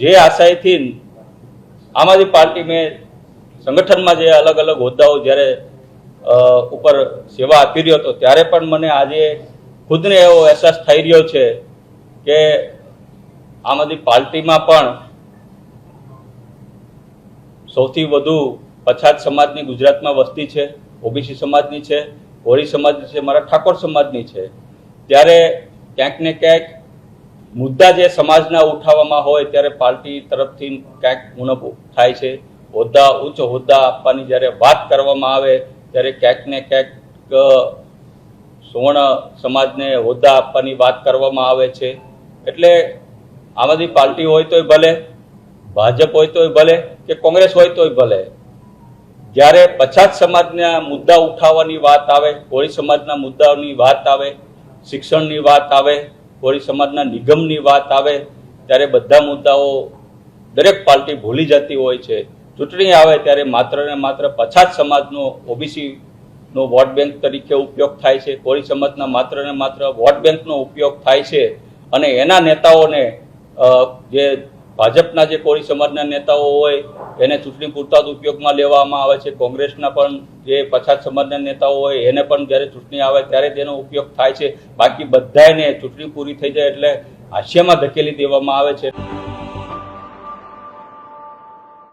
જે આશયથી આમ આદમી પાર્ટી મેં સંગઠનમાં જે અલગ અલગ હોદ્દાઓ જ્યારે ઉપર સેવા આપી રહ્યો હતો, ત્યારે પણ મને આજે ખુદને એવો અહેસાસ થઈ રહ્યો છે કે આમ આદમી પાર્ટીમાં પણ સૌથી વધુ પછાત સમાજની ગુજરાતમાં વસ્તી છે, ઓબીસી સમાજની છે, કોળી સમાજની છે, મારા ઠાકોર સમાજની છે. ત્યારે ક્યાંક ને ક્યાંક મુદ્દા જે સમાજના ઉઠાવવામાં હોય ત્યારે પાર્ટી તરફથી ક્યાંક ઉણપ થાય છે. હોદ્દા, ઉચ્ચ હોદ્દા આપવાની જ્યારે વાત કરવામાં આવે ત્યારે ક્યાંક ને ક્યાંક સુવર્ણ સમાજને હોદ્દા આપવાની વાત કરવામાં આવે છે. એટલે આમાંથી પાર્ટી હોય તોય ભલે, ભાજપ હોય તોય ભલે કે કોંગ્રેસ હોય તોય ભલે, જ્યારે પછાત સમાજના મુદ્દા ઉઠાવવાની વાત આવે, કોળી સમાજના મુદ્દાઓની વાત આવે, શિક્ષણની વાત આવે કોળી સમાજના નિગમની વાત આવે, ત્યારે બધા મુદ્દાઓ દરેક પાર્ટી ભૂલી જતી હોય છે. ચૂંટણી આવે ત્યારે માત્ર ને માત્ર પછાત સમાજનો ઓબીસીનો વોટ બેંક તરીકે ઉપયોગ થાય છે. કોળી સમાજના માત્ર ને માત્ર વોટ બેંકનો ઉપયોગ થાય છે. અને એના નેતાઓને જે ભાજપના જે કોળી સમાજના નેતાઓ હોય, એને ચૂંટણી પૂરતા જ ઉપયોગમાં લેવામાં આવે છે. કોંગ્રેસના પણ જે પછાત સમાજના નેતાઓ હોય, એને પણ જ્યારે ચૂંટણી આવે ત્યારે તેનો ઉપયોગ થાય છે. બાકી બધાને ચૂંટણી પૂરી થઈ જાય એટલે હાસ્યમાં ધકેલી દેવામાં આવે છે.